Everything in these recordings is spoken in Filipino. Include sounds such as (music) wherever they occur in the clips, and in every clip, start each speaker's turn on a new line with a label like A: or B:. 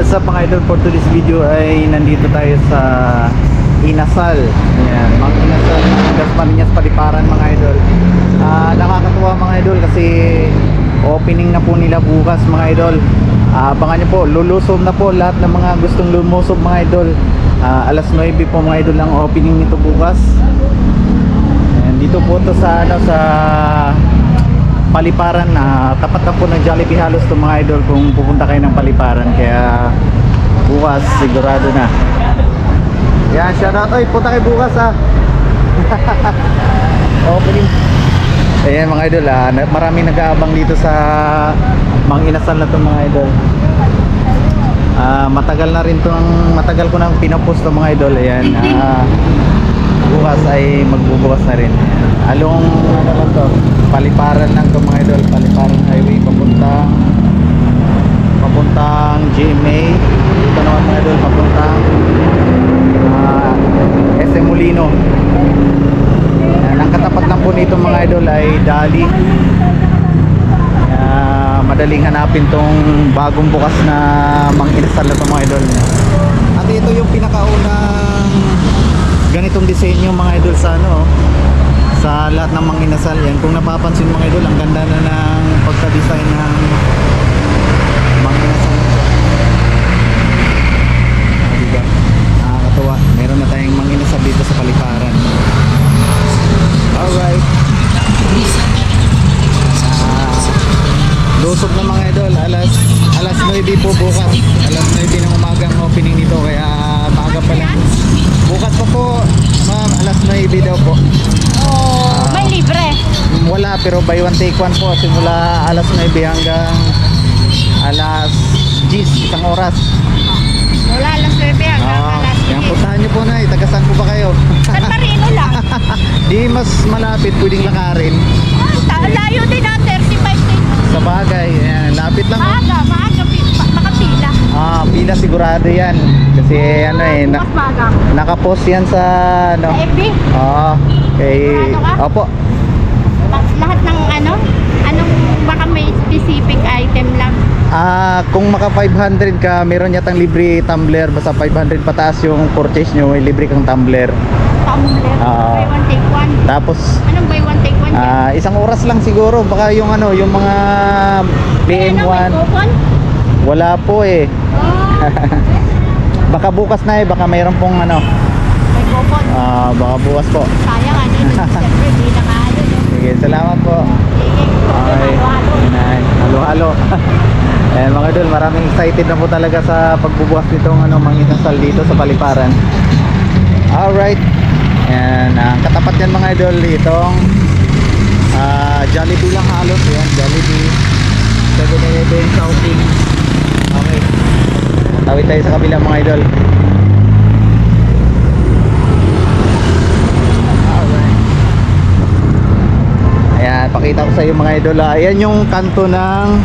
A: What's up mga idol? For today's video ay nandito tayo sa Inasal. Ayan, mga Inasal, Gas Paninyas Paliparan mga idol. Ah, nakakatuwa mga idol kasi opening na po nila bukas mga idol. Ah, abangan nyo po, lulusob na po lahat ng mga gustong lumusob mga idol. Ah, alas 9 po mga idol ang opening nito bukas. Ayan, dito po to sa ano sa Paliparan na tapat na po ng Jollibee halos to mga idol kung pupunta kayo ng Paliparan. Kaya bukas sigurado na. Yan shout out oy punta kayo bukas (laughs) ha opening ayan mga idol ah, na- maraming nag-aabang dito sa mga inasal na to mga idol. Ah, matagal na rin to matagal ko nang pinapost to mga idol. Ayan ah, bukas ay magbubukas na rin. Along ano lang to paliparan lang to mga idol. Paliparan highway papuntang papuntang GMA ito naman mga idol papuntang ah, SM Molino. Ang katapat lang po nito mga idol ay Dali. Kaya madaling hanapin tong bagong bukas na mang install na to mga idol. At ito yung pinakaunang ganitong disenyo mga idol sa ano sa lahat ng mga inasal. Yan kung napapansin mga idol ang ganda na ng pagka-design ng mga inasal. Ah, diba? nakakatuwa. Meron na tayong mga inasal dito sa paliparan. Alright. Ah, lusog na mga idol. Alas alas 9 po bukas. Alas 9 ng umaga ang opening nito kaya maaga pa lang bukas pa po ma'am alas 9 daw po.
B: Oh, may libre.
A: wala pero buy one take one po. Simula alas 9 hanggang alas 10 isang oras.
B: Wala alas 9 hanggang
A: Ah,
B: alas
A: yan
B: 10.
A: puntahan nyo po na taga-saan po ba kayo?
B: San Marino lang. (laughs)
A: di mas malapit pwedeng lakarin.
B: Ah, layo din ah,
A: sigurado yan kasi ano eh na, nakapost yan sa ano
B: Sa FB,
A: Oo. kay? Opo.
B: lahat ng ano, anong baka may specific item lang.
A: Ah, kung maka 500 ka, meron yatang libre tumbler basta 500 pataas yung purchase nyo, may libre kang tumbler.
B: Tumbler,
A: Ah.
B: buy one take one.
A: Tapos
B: Anong buy one take one?
A: ah, isang oras lang siguro baka yung ano, yung mga
B: May ano, may
A: PM1
B: coupon?
A: wala po eh.
B: Oh, (laughs)
A: Baka bukas na eh, baka mayroon pong ano,
B: may coupon.
A: ah, baka bukas po.
B: Sayang ano, siyempre, (laughs) hindi na no?
A: Sige, salamat po. Okay. Nice. Halo-halo. Eh (laughs) mga idol, maraming excited na po talaga sa pagbubukas nitong ano, manginasal dito sa Paliparan. Alright. And ang katapat yan mga idol itong ah Jollibee lang halos yan, Jollibee 7-Eleven Southing. Okay. Tawid tayo sa kabila mga idol. Ayan, pakita ko sa iyo mga idol. ah. Ayan yung kanto ng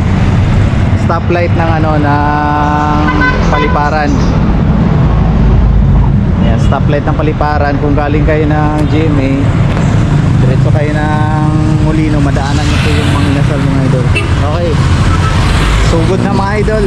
A: stoplight ng ano ng Paliparan. Ayan, stoplight ng Paliparan. Kung galing kayo ng GMA, diretso kayo ng Molino, madaanan niyo po yung mga inasal mga idol. Okay. Sugod na mga idol.